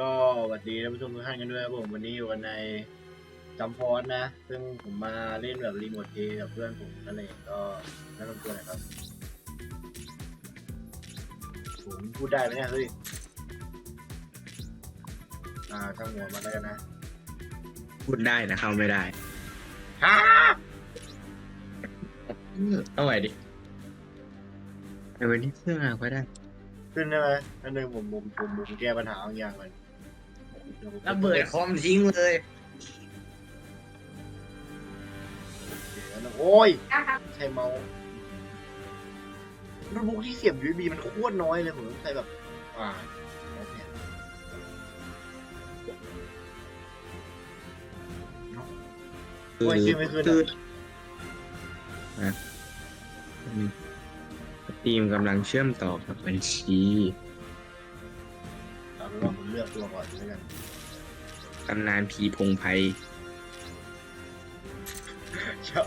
ก็สวัสดีท่านผู้ชมทุกท่านกันด้วยครับผมวันนี้อยู่กันในจำพอสนะ ซึ่งผมมาเล่นแบบรีโมทเกมกับเพื่อนผมนั่นเองก็แนะนำตัวหน่อยครับ ผมพูดได้ไหมเนี่ยเฮ้ยอ่าช่างหัวมาแล้วกันนะพูดได้นะเข้าไม่ได้ฮ่าเอาไว้ดิไอ้วันนี้เสื้อก็ได้ ขึ้นได้ไหมอันหนึ่งผมผมผมผมแก้ปัญหาบางอย่างเลยดี๋ยวผม ระเบิดคอมทิ้งเลยโอ้ยใช้เมาส์โน้ตบุ๊กที่เสียบ USB มันโคตรน้อยเลยผมต้องใช้แบบอ่าเนี่ยโอ้ยขึ้นไม่ขึ้นอะตืดนะสตรีมกำลังเชื่อมต่อกับบัญชี อกตัวก่อนแล้วกันตำนานผีพงไพรเช่า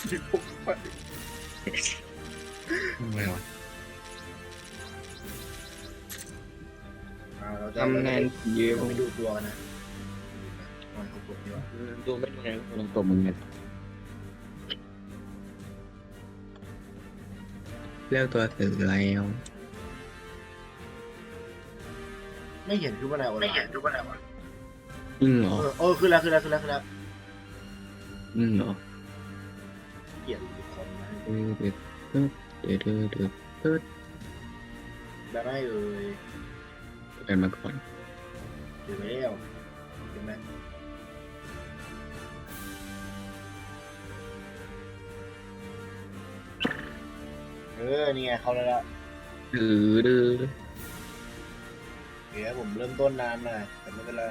ที่ผมไปทำไมวะอ่าเราจะตำนานผีพเรางไปดูตัวกันนะอ่าผมกดดีกว่าดูไม่ดูไงลงตัวมึงเนี่ยเลือกตัวถือแล้ว ไม่เห็นคือว่าไหนวะไม่เห็นคือว่าไหนวะจริงเหรอเออเออขึ้นแล้วขึ้นแล้วขึ้นแล้วขึ้นแล้วจริงเหรอเกลียดคอมนะเดือดเดือดเดือดเดือดเดือดเดือดแบบไม่เอ่ยไปมาก่อนเดี๋ยวแล้วเห็นไหมเออนี่ไงเขาแล้วละดื้อดื้อ เดี๋ยวผมเริ่มต้นนานหน่อยแต่ไม่เป็นไร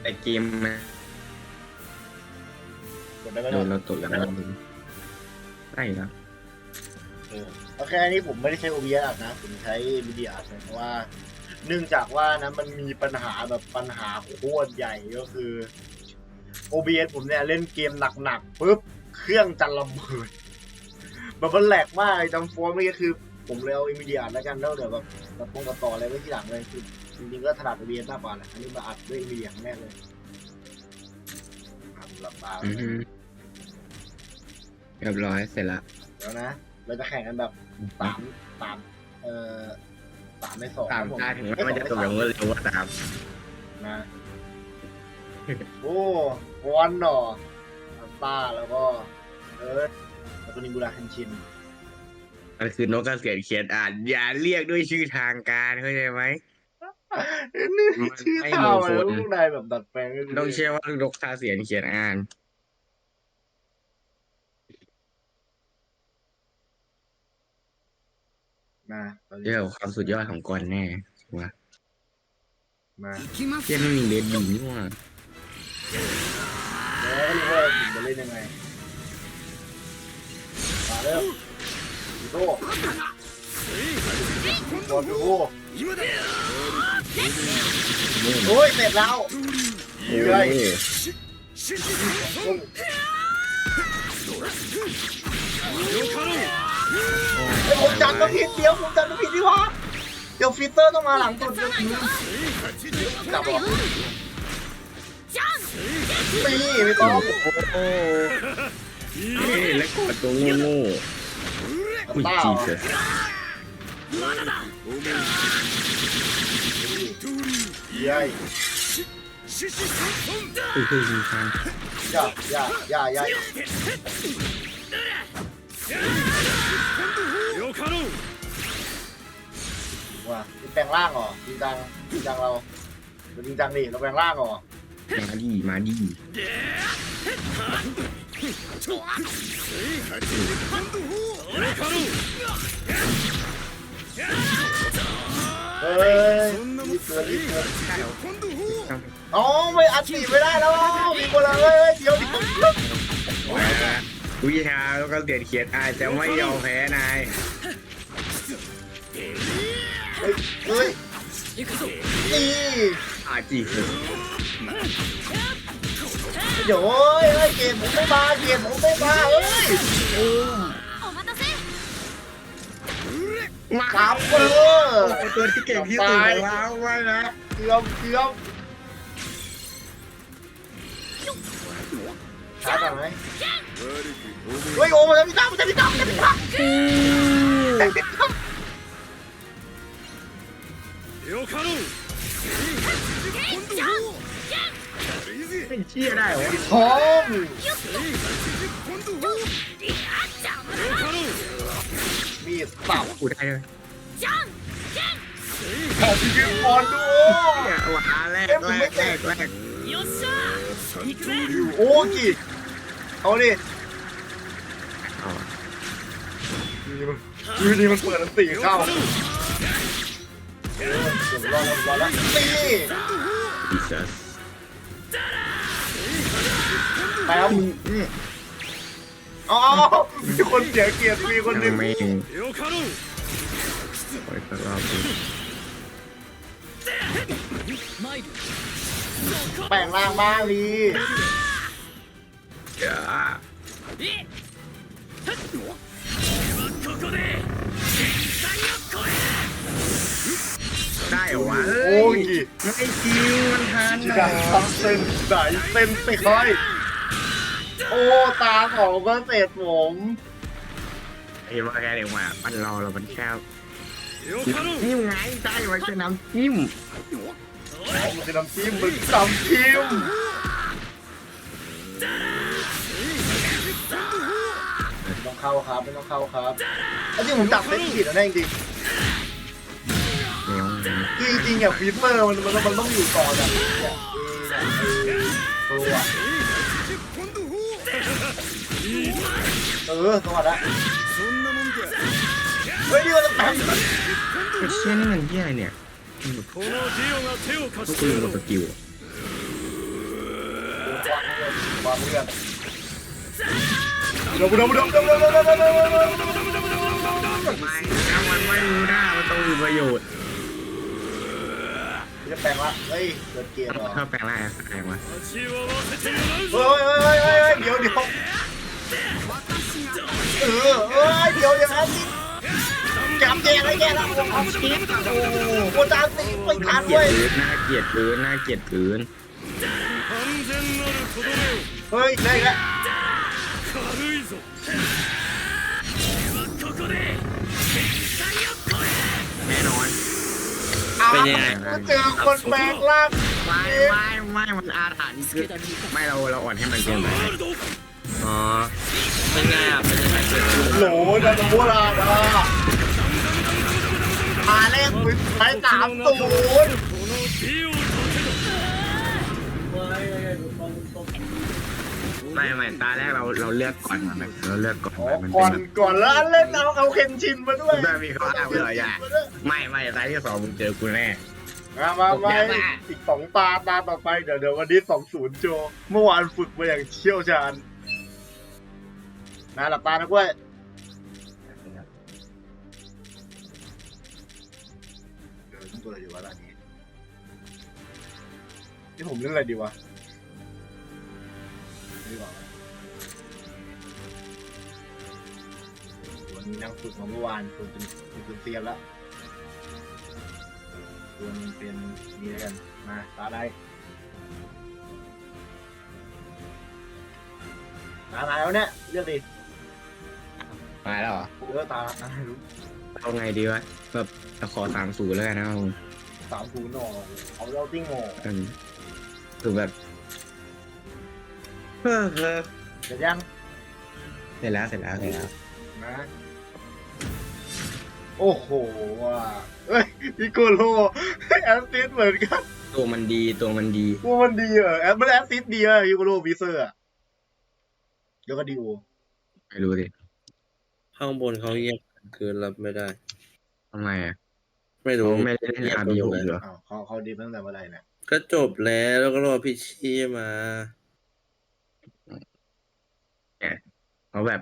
แต่เกมมันกดได้ไหมโดนล่ะเราตกแล้วเราได้แล้วเออโอเคอันนี้ผมไม่ได้ใช้ OBS อัดนะผมใช้ NVIDIA อัดนะเพราะว่า เนื่องจากว่านะมันมีปัญหาแบบปัญหาโคตรใหญ่ก็คือ OBS ผมเนี่ยเล่นเกมหนักๆปุ๊บเครื่องจะระเบิดแบบมันแหลกมากเลยจำฟอร์มไม่ก็คือ ผมเลยเอา NVIDIA อัดแล้วกันแล้วเดี๋ยวแบบตัดตรงตัดต่ออะไรไว้ที่หลังเลยคือจริงๆก็ถนัด OBS มากกว่าแหละอันนี้มาอัดด้วย NVIDIA ครั้งแรกเลยอะหลับตาอือฮึเรียบร้อยเสร็จละเดี๋ยวนะ เราจะแข่งกันแบบสามสามเอ่อสามในสองตามครับผตาถึงแม้มันจะตกอย่างรวดเร็วก็ตามนะโอ้วันหนออัลต้าแล้วก็เออแล้วก็นิบูราคันชิน มันคือนกกระเสียนเขียนอ่านอย่าเรียกด้วยชื่อทางการเข้าใจไหม นี่มันชื่อไม่เท่ามงคล เลยลูกนายแบบดัดแปลงก็คืต้องเชื่อว่านกกระเสียนเขียนอ่าน มาตอนนี้เรื่องความสุดยอดของกอนแน่ถูกปะมาเที่ยไม่มีเลดดีนี่หว่าแล้วก็รู้ว่าผมจะเล่นยังไงมาเริ่ม อีโต้บอลดูโอ้ยเสร็จแล้วโอ้เฮ้ยยเฮ้ผมจำต้องผิดเดี๋ยวผมจำต้องผิดดีวะเดี๋ยวฟิเตอร์ต้องมาหลังสุดเดี๋ยวจับหรอนี่ไม่ต้องโอ้เฮ้ยแล้วกดตัวโง่ ๆอุ้ยจีเสเย้ยเฮ้ยเฮ้ยมีทางย่าย่าย่าย่าว่าแปลงร่างเหรอจริงจังจริงจังเราเราจริงจังดิเราแปลงร่างเหรอมาดีมาดี เฮ้ยรีบเกินรีบเกินอ๋อไม่อัดติไม่ได้แล้วมีคนละเฮ้ยเดี๋ยวเดี๋ยววิชาแล้วก็เสียนเขียนอายจะไม่ยอมแพ้นายเฮ้ยเฮ้ยนี่อาจี โอ้ยเยเกมผมไม่มาเกมผมไม่มาเอ้ยสามเบอร์ตัวที่เก่งที่สุดของาไวนะเกือบเกือบช้าก่อนไหมเฮ้ยโอ้ยจะมีตั้มจะมีตั้มจะมีตั้มเดี๋ยวข้า เป็นเชี่ยได้เหรอทอมมีเป่ขุดได้เลยขอบคุณบอลด้วยหวาแรกแรกแรกแรกโอ้กี่เอาดิดีนดีมันเปิดสีเข้าเออรอรอแล้วตี ไปแล้วมึงอ๋อมีคนเสียเกียรติมีคนหนึ่งไม่เองปล่อยสับดิแปลงร่างบ้างดีอย่ได้วะเโอ้ยไม่จริงมันทันหรากทับเส้นสายเส้นไปค่อย โอ้ตาของก็เสร็จผมไอ้ว่าแกเดี๋ยวมามันรอเรามันแค่จิ้มไงใช่มันจะน้ำจิ้มมันจะน้ำจิ้มมึงจำจิ้มต้องเข้าครับไม่ต้องเข้าครับไอ้จริงผมจับเล่นผิดนะจริงจริงจริงอย่างฟีเฟอร์มันมันต้องอยู่ต่อนอะตัว เออตัวละเฮ้ยนี่มันจะแปมไอ้เชี่ยนี่มันเหี้ยอะไรเนี่ยมันแบบพวกกูลืมกดสกิลอะวางเรื่องเดี๋ยวเดี๋ยวเนไม่วเดี๋ยวเดี๋ยวเดี๋ยวเดี๋ยวเดี๋ยวเดี๋ยวไม่ถ้ามันไม่รู้ได้มันต้องมีประโยชน์จะแปลงละเฮ้ยเกิดเกมเหรอถ้าแปลงร่างแอสแปลงวะเฮ้ยเฮ้ยเฮ้ยเฮ้ยเดี๋ยวเดี๋ยว เออเฮ้ยเดี๋ยวอย่างนั้นนี่จำแจงให้แกแล้วผมเอาคลิปโอ้โหโคตรตีไม่ทัน เกลีย เว้ ด ย พื้นน่าเกลียดพื้นน่าเกลียดพื้น 完全なるとどめを เฮ้ยได้แล้ว 軽いぞここで แน่นอน อ้าว เป็นยังไง เจอคนแปลงร่าง ไม่ไม่ไม่มันอาถรรพ์คือไม่เราเราอ่อนให้มันเกินไป ワールド อ๋อ เป็นไงอะ เป็นยังไงเกิดขึ้นโหลนะโมราดามาเลขมึไปสามศูนย์ไม่ไม่ตาแรกเราเราเลือกก่อนนะเราเลือกก่อนมันก่อนก่อนแล้วอันเล่นเอาเอาเคนชินมาด้วยได้มีเขาอ้างเลยอะไม่ไม่ตาที่สองมึงเจอกูแน่ มามาผมมาอีกสองตาตาต่อไปเดี๋ยวเดี๋ยววันนี้สองศูนย์โจ เมื่อวานฝึกมาอย่างเชี่ยวชาญ นะหลับตานะกล้วยเดี๋ยวต้องตัวอะไรดีวะตอนนี้ที่ผมเล่นอะไรดีวะดีกว่าวะวันนี้นั่งฝึกมาเมื่อวานฝึกเป็นฝึกเป็นเซียนแล้วตัวนึงเป็นนี่แล้วกัน มาตาได้ตาไหนแล้วเนี่ยเลือกดิ มาแล้วเหรอเลือกตาตาไหนรู้เอาไงดีวะแบบจะขอสามศูนย์แล้วกันนะเอาสามศูนย์หน่อเอาเราติ้งหน่ออันคือแบบเออเออเสร็จยังเสร็จแล้วเสร็จแล้วเสร็จแล้วนะ โอ้โหว่ะเฮ้ยพิโกโลแอสซิสเหมือนกันตัวมันดีตัวมันดีว่ามันดีเหรอแอสมันแอสซิสดีอะพิโกโลวิเซอร์อะแล้วก็ดีโอไม่รู้ดิ ข้างบนเขาเยกกันคืนรับไม่ได้ ทำไมอะไม่รู้ไม่ได้เล่นอาร์บีโอเหรออ้เขาเขาดิฟตั้งแต่เมื่อไหร่เนี่ยก็จบแล้วแล้วก็รอพี่ชี่มาเขาแบบ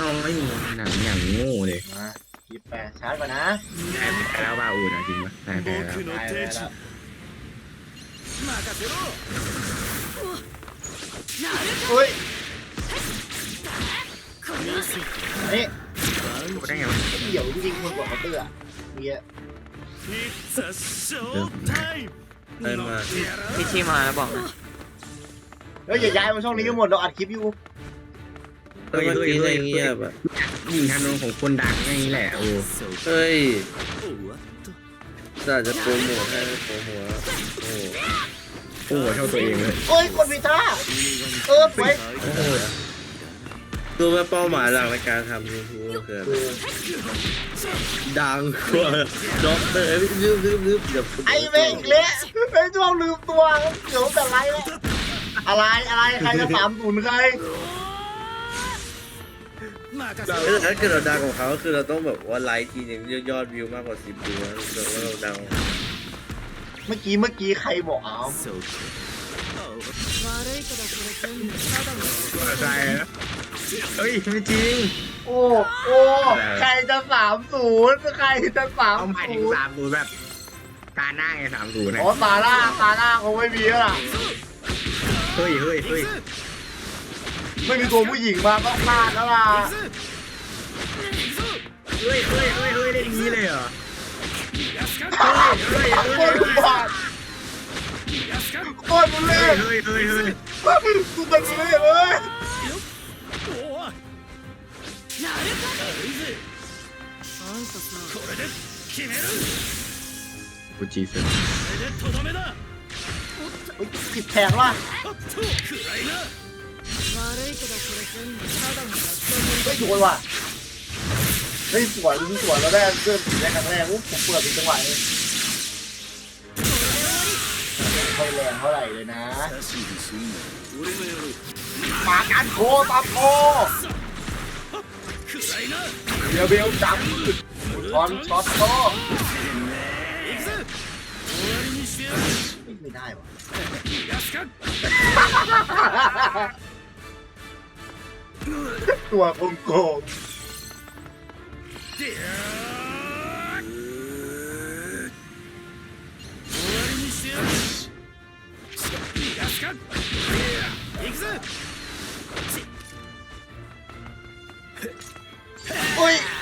ต้องไม่มีหนังอย่างงูเลยมาคิดแปดชาร์จก่อนนะแต่แพ้แล้วบ้าอูนะจริงปะแต่แพ้แล้วตายแล้ว เฮ้ย เอ๊ะกูได้ไงวะเดี๋ยวจริงๆคนกเคาน์เตอร์อะเนี่ยเดินมาพี่ที่มาแล้บอกนะเฮ้ยอย่าย้ายมาช่องนี้กันหมดเราอัดคลิปอยู่เฮ้ยเฮ้ยเฮ้ยเงี้ยแบอะยิงทธนูของคนดังอย่างนี้แหละโอ้เฮ้ยจะจะโปรหมดให้โปรโมทโอ้โหเท่าตัวเองเลยเอ้ยคนผิท่าเออไป รู้ว่าเป้าหมายหลักในการทำยูทูบคืออะไรดังกว่าด็อกเตอร์ลืมลืมลืมเดี๋ยวไอ้แม่งเละไม่ชอบลืมตัวเดี๋ยวแต่ไรเลยอะไรอะไรใครจะสามศูนใครถ้าเกิดเราดังของเขาคือเราต้องแบบว่าไลค์ทีนึงยอดวิวมากกว่าสิบวิวแล้วว่าเราดังเมื่อกี้เมื่อกี้ใครบอกเอาใช่ เฮ้ยไม่จริง โอ้โอ้ใครจะสามศูนย์ใครจะสามเอาหมายถึศูงนย์สามศูนย์แบบตาหน้าไงสามศูนย์นะโอ้ซาร่าซาร่าคงไม่มีแล้วล่ะเฮ้ยเฮ้ยเฮ้ยไม่มีตัวผู้หญิงมาก็พลาดแล้วล่ะเฮ้ยเฮ้ยเฮ้ยเฮ้ยได้อย่างนี้เลยเหรอเฮ้ยเฮ้ยโคเฮ้ยตรบาดโคตรบุเล่เฮ้ยเฮ้ยเฮ้ย กูเป็นบุเล่เฮ้ย れで決める กูจีสุด これでとどめだ เฮ้ยผิดแผงว่ะ ほっと暗いな悪いけどこれ全部ただの落 เฮ้ยโดนว่ะเฮ้ยสวนสวนแล้วได้เสื้อสีได้ครั้งแรกอุ๊ยผมเปิดเป็นจังหวะนี้ไม่แรงเท่าไหร่เลยนะ 差し入すんな俺がやろう หมาการโคตามโค 暗いな เดี๋ยวเบลจับช็อตช็อตโต 行くぜ終わりにしてやる ไม่ได้ว่ะ 安か ตัวโกงโกง でやー終わりにしてやる安か行くぜ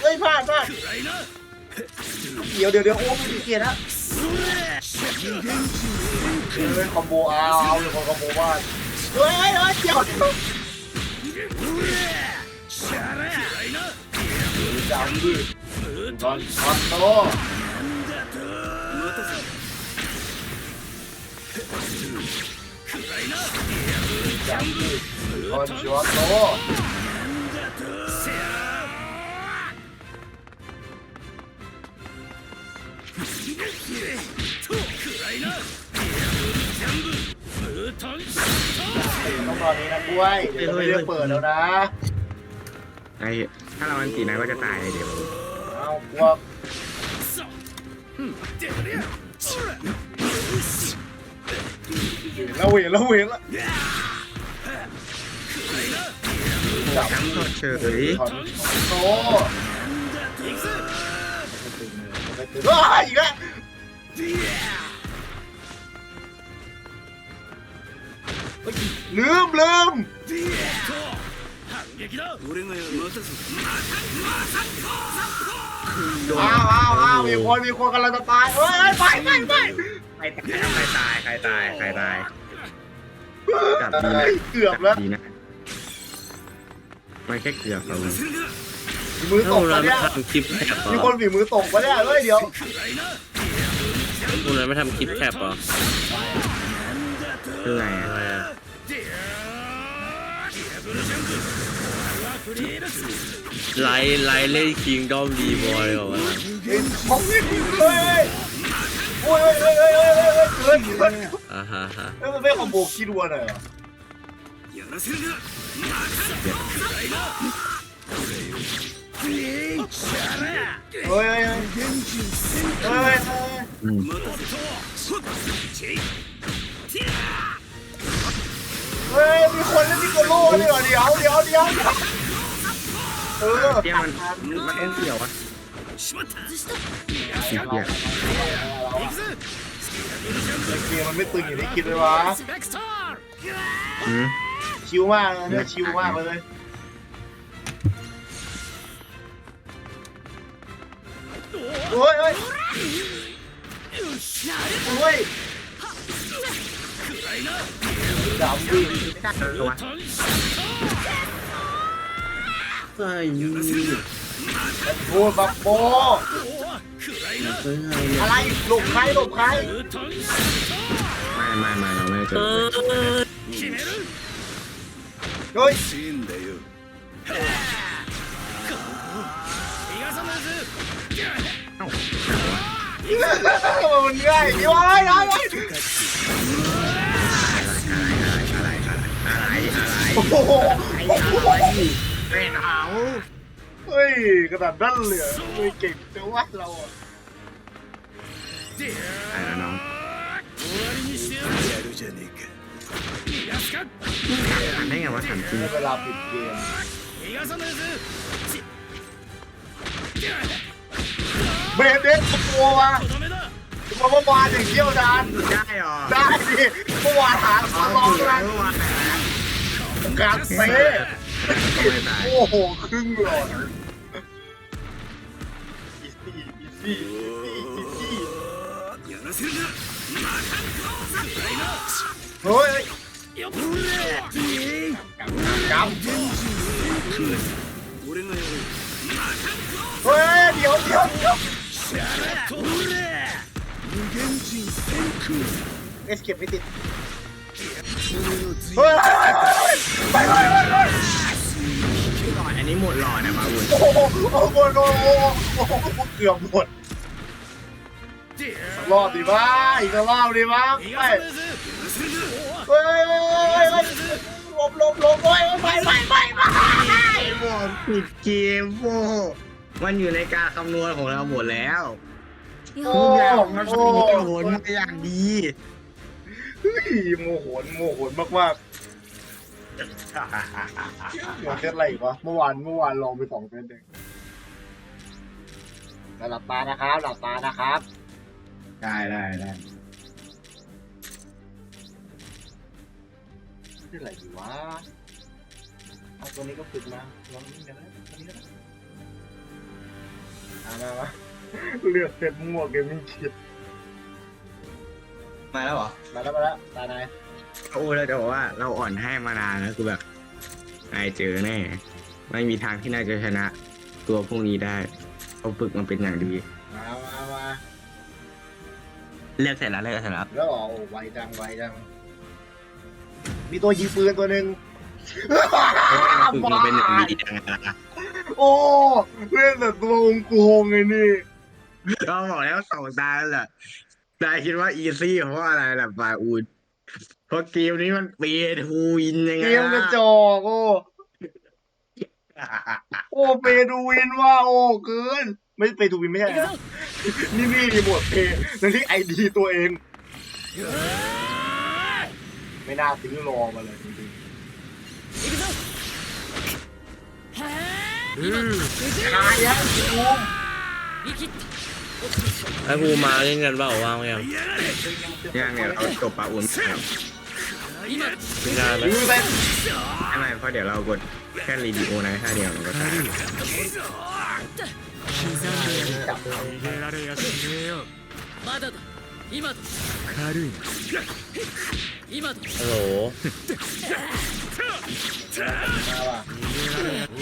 อ้ยพลาดพลาดเดี๋ยวเดี๋ยวเดี๋ยวโอ้ยเกียร์นะเล่นคอมโบเอาเอาเลยคอมโบบ้านเฮ้ยเฮ้ยเฮ้ยดี๋ยวจังดิตอนตอนโตจังดิตอนชัวโต ต้องตอนนี้นะกล้วย เดี๋ยวจะไม่เลือกเปิดแล้วนะ ไอ้ถ้าเราอันตีนะก็จะตายเดี๋ยวเอากลัวเห็นแล้วเห็นแล้วเห็นแล้วจับทั้เฉยโอ้ อีกแล้วลืมลืมว้าวว้าวมีคนมีคนกำลังจะตายเฮ้ยไปไปไปใครตายใครตายใครตายใครตายเกือบแล้วไม่แค่เกือบเรา มือตกเราปะเนี่ยคลิปแคปมีคนฝีมือตกปะเนี่ยเฮ้ยเดี๋ยวพวกเราไม่ทำคลิปแคปหรอคือไะอะไรอะไลฟ์ไลฟ์เล่นคิงดอมดีบอยเหรอวะเฮ้ยของนี่เฮ้ยเฮ้ยเฮ้ยเฮ้ยเฮ้ยเฮ้ยเฮ้ยเฮ้ยเฮ้ยอ่าฮะฮะเฮ้ยมันไม่คอมโบคิดวัวหน่อยเหรอ โอ้ยโอ้ยโอ้ยโอ้ยโอ้ยอืมเฮ้ยมีคนเล่นนิโกโล่ด้วยเหรอเดี๋ยวเดี๋ยวเดี๋ยวเออเดี๋ยวมันมันเอ็นเสี่ยวอะสิบเนี่ยเกมมันไม่ตึงอย่างที่คิดเลยวะอืมชิวมากเลยเนี่ยชิวมากเลย โอ้ยโอ้ยโอ้ยดาวดีใช่โอ้ยบับโบอะไรหลบใครหลบใครไม่ไม่ไม่เราไม่เจอเฮ้ย มันง่ายย้อยย้อยย้อยอะไรอะไรอะไรโอ้โหเป็เอาเฮ้ยกระดาษด้านเหลือไม่เก่งจะวัะเราอะอะไรนะน้องได้ไงวะถามจริงเวลาปิดเกม เบรดเด็กโกวะเมื่อวานอย่งเที่ยวดานได้หรอ ได้ดิเมื่อวานหาสลองนะเมื่วนการเซ่โอ้โห ครึ่งหลอดเฮ้ยกำ เฮ้ยเดี๋ยวเดี๋ยวเดี๋ยวเอสเคปไม่ติดเฮ้ยไปไปไปไปอันนี้หมดหลอดนะมาวุนโอ้โหโอ้โหโอ้โหเกือบหมดรอบดีบ้าอีกรอบดีบ้าไปเฮ้ย ลบหลบหลบไปไปไปไปไปบอกผิดเกมโฟมันอยู่ในการคำนวณของเราหมดแล้วいやโอ้ทุกอย่างมันโหมีผลมาอย่างดีเฮ้ยโมโหนโมโหนมากมากๆหัวเซตอะไรอีกวะเมื่อวานเมื่อวานลองไปสองเซตเองหลับตานะครับ หลับตานะครับ ได้ได้ได้ นี่อะไรอยู่วะเอาตัวนี้ก็ฝึกมาลองนี่กันนะตัวนี้ก็ได้อ่ามามาเลือกเซตมั่วเกมมิ่งคิดมาแล้วเหรอมาแล้วมาแล้วตาไหนายโอ้เราจะบอกว่าเราอ่อนให้มานานแล้วคือแบบนายเจอแน่ ไม่มีทางที่นายจะชนะ ตัวพวกนี้ได้เขาฝึกมันเป็นอย่างดี มามามาเลือกเสร็จแล้วเลือกเสร็จแล้วแล้วอ๋อโอ้ไวจังไวจัง มีตัวยิงปืนตัวหนึ่งฝึกมันเป็นอย่างดียังไงล่ะโอ้เล่นแต่ตัวโกงๆไงนี่ก็บอกแล้วสองตาแล้วแหละนายคิดว่าอีซี่เพราะอะไรล่ะปาอูดเพราะเกมนี้มันเปย์ทูวินยังไงเกมกระจอกโอ้โอ้เปดูวินว่าโอ้เกิน ไม่เปดูวินไม่ใช่นะนี่นี่รีโมทเพย์นั่นที่ไอดีตัวเอง ไม่น่าซื้อรอมาเลยจริงๆขายยังกู ไอ้ภูมาเล่นกันเปล่าว่างไหมยัง ยังเนี่ยเราจบปาอูนไม่ ไม่ได้ไหม ซื้อไป ไม่เพราะเดี๋ยวเรากดแค่รีดิโอนะถ้าเดียวมันก็ตาย จับ 逃げられやしねえよまだだ 今だ軽い今だ ฮัลโหล มาว่ะ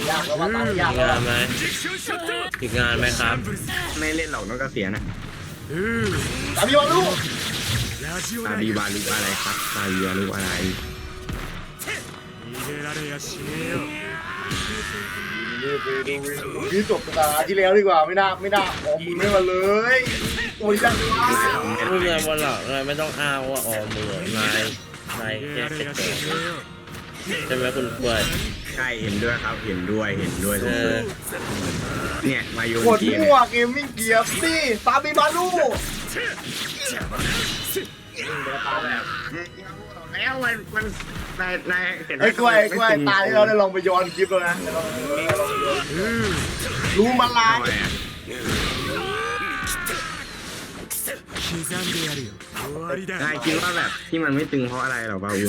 ยากแล้วว่าตายยาก มี แล้ว งาน ว่ะ ไหมมีงานไหมครับ ไม่เล่นหรอกน้องก็เสียนะ うー ตามพี่วาลูก ラジオ ตา だ ดี よ บาลูอะไรครับตาดีบาลูอะไร 逃げられやしねえよ นี่ไปดูวินนี่จบตาที่แล้วดีกว่าไม่น่าไม่น่าออกมือไม่มาเลยโ อุ้ยจังพูดเลยวันหลันายไม่ต้องอ้าวว่าออมมือนนายนายแค่เป็นแก่ใช่ไหมคุณกล้วยใช่เห็นด้วยครับเห็นด้วยเห็นด้วยเนี่ยมาโยนกดเกียร์มั่วเกมมิ่งเกียร์สิตาบีปมาลูแล้วมันมันนายนายเห็นไอ้กล้วยกล้วยตาที่เราได้ลองไปย้อนคลิปแล้วนะรู้มาลาย 刻んでやるよ終わりだ นายคิดว่าแบบที่มันไม่ตึงเพราะอะไรหรอปาอู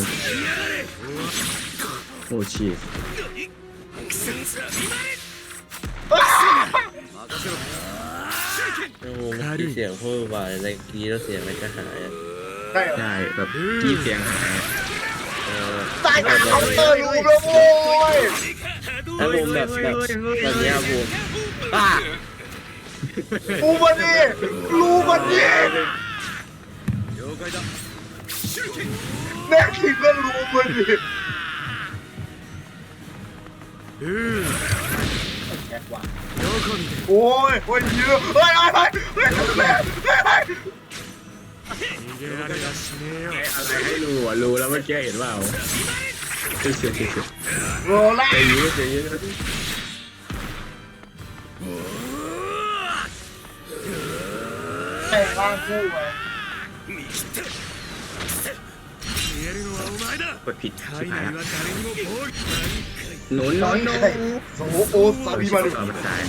โอ้ชีส โอ้โหมีเสียงพูดบ่อยอะไรกรีดแล้วเสียงอะไรก็หายอะ ใช่เหรอ ใช่แบบกี้เสียงหาย เออ ตายกับเคาน์เตอร์รูมแล้วโว้ย ถ้าผมแบบแบบแบบเนี้ยผมป้า รูบันดิรูมันดิแม่คิดว่ารูบันย์นี่โอ้ยะรู้แล้วเมื่อกี้เห็นเปล่าเฉยเฉยเฉยโรล่าเฉยเร่างคู่ไงกดผิดชิบหายละหนุนน้อหโอซาเราบิเชื่มาอรุว่าเราไม่ตาย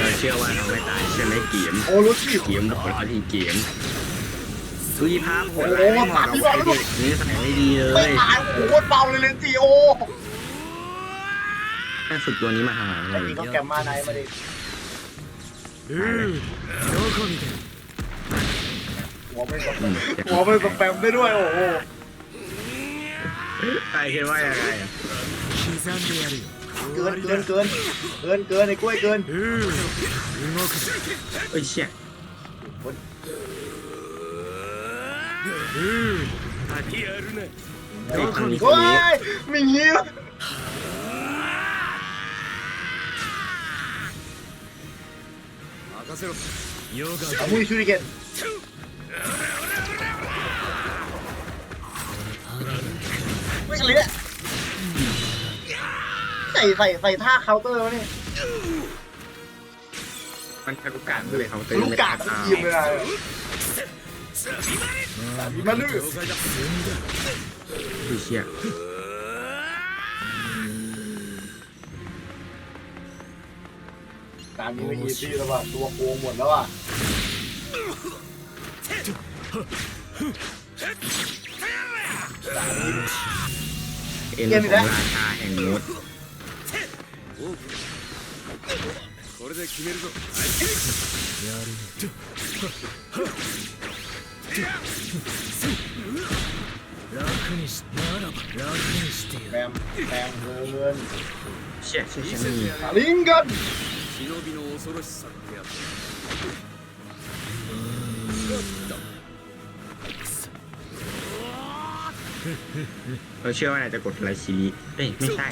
เราเชื่อว่าเราไม่ตายใช่ไหมเกีมโอรุชิเกีมบอกเราทีเกมสุยภาพโหดร้ายมากเราไปเด็กนี่ใส่ไม่ดีเลยตายโอ้โหเบาเลยเลนจีโอฝึกตัวนี้มาหาไมแต่นี่ก็แกมมาไนมาดิ ไม่สปมหัวไม่สแปมได้ด้วยโอ้โหใครคิดว่ายังไงอะเกินเกินเกินเกินเกินไอ้กล้วยเกินเอ้ยเชี่ยเอ้ยทางนี้กล้วยมิงฮิวอามุยชูริเกน ไม่เลืใส่ใส่ใส่ท่าเคาน์เตอร์วเนี่ยมันทะลุกลารก็เลยเขาเตะลูกกาดทั้งทีมเลยนะมีมาลื้อไอ้เชียการมีวิธีที่ระหว่ะตัวโกงหมดแล้วว่ะ เอ็นของราชาแห่งมด これで決めるぞ楽にしならば楽にしてやる แบมแบมเงิน เชี่ยเชี่ยเชี่ยนี่ สาลิงกัน 忍びの恐ろしさってやつ เราเชื่อว่าน่าจะกดไลชีรีเอ้ยไม่ใช่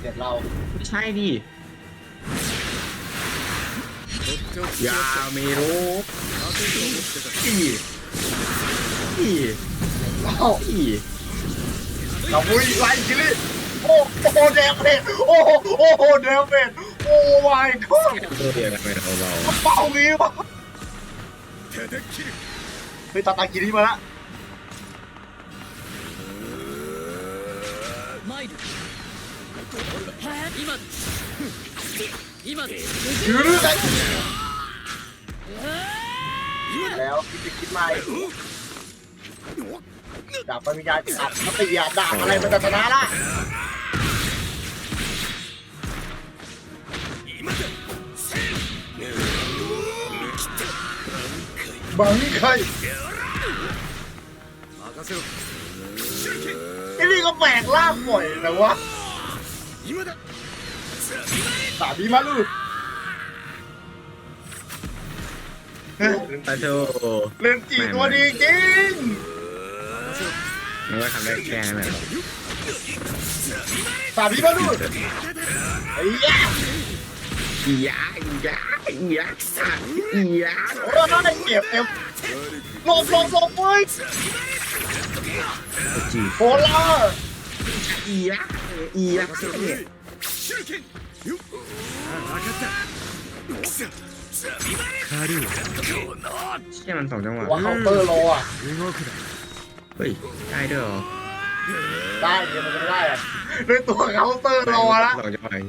เดี๋เราไม่ใช่ดิยาเมโรอีอีเราอีเราบุยไลชีรีโอ้โหเดมเมจโอ้โหอเดมเมจโอ้ my god เดี๋ยวไม่เาเราเป่างี้วะเฮ้ยตาตากินนี่มาละ ยืดได้แล้วคิดจะคิดใหม่ดาบปัญญาจับสติยาดาบอะไรมันจะชนะล่ะบังไคไอ้นี่ก็แปลกล่าบ่อยนะวะ 今だสามีมาลูเฮ้ยตาโตเล่นจีตัวดีจริงมันก็ทำได้แค่นั้นแหละสามีมาลูไอ้ยะอียาอียาอียาอียาโอ้ยได้เก็บเอ็มหลบหลบหลบเว้ยจีโคล่าอียา E แล้วก็เนี่ยเชี่ยมันสองจังหวะหัวเคาน์เปอร์โลอะ เฮ้ยได้ด้วยเหรอได้เดี๋ยวมันจะได้อะด้วยตัวเขาเปอร์โลละอวะเฮ้ย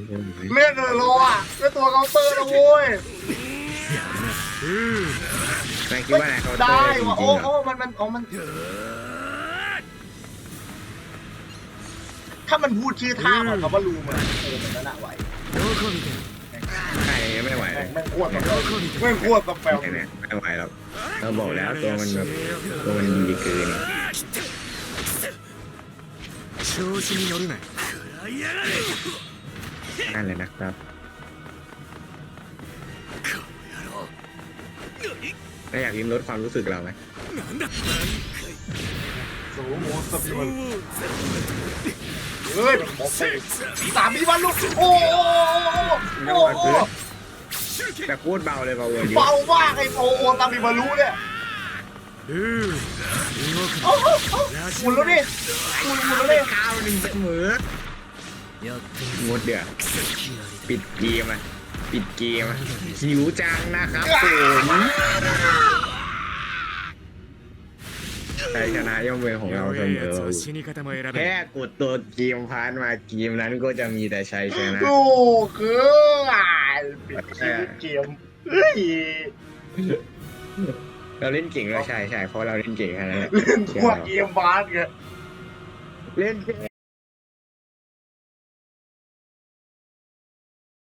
เลื่อโลอะด้วยตัวเขาเปอร์โลเว้ยแม่คิดว่าไงเขาได้จริว่ะงโอ้เหรโอ้อมันมันโอ้มัน ถ้ามันพูดชื่อท่าของคำว่ารูมันเออมันก็น่าไหวไก่ไม่ไหวแม่งแม่งโคตรแบบแม่งโคตแบบแปลวไม่ไหวหรอกเราบอกแล้วตัวมันแบบตัวมันดีเกินนั่นเลยนะครับถ้าอยากยิ้มรสความรู้สึกเราไหมสูงหมสบิน เอ้ยมันสามีวันลูกโอ้โหโอ้โหแต่โคตเบาเลยเบาเลยเบามากไอ้โอ้โหตามมีบารุเนี่ยหมุนแล้วดิหมุนหมุนแล้วดิข้าวหนึ่งเสมองดเดี๋ยวปิดเกมอะปิดเกมอะหิวจังนะครับผม ชัยชนะย่อมเป็นของเราเสมอแค่กดตัวเกมพาร์ทมาเกมนั้นก็จะมีแต่ชัยชนะโอ้คืออ่านปิดชีเกมเฮ้ยเราเล่นเก่งเราใช่ใช่เพราะเราเล่นเก่งขนาดนั้นเล่นพวกเกมพาสไงเล่น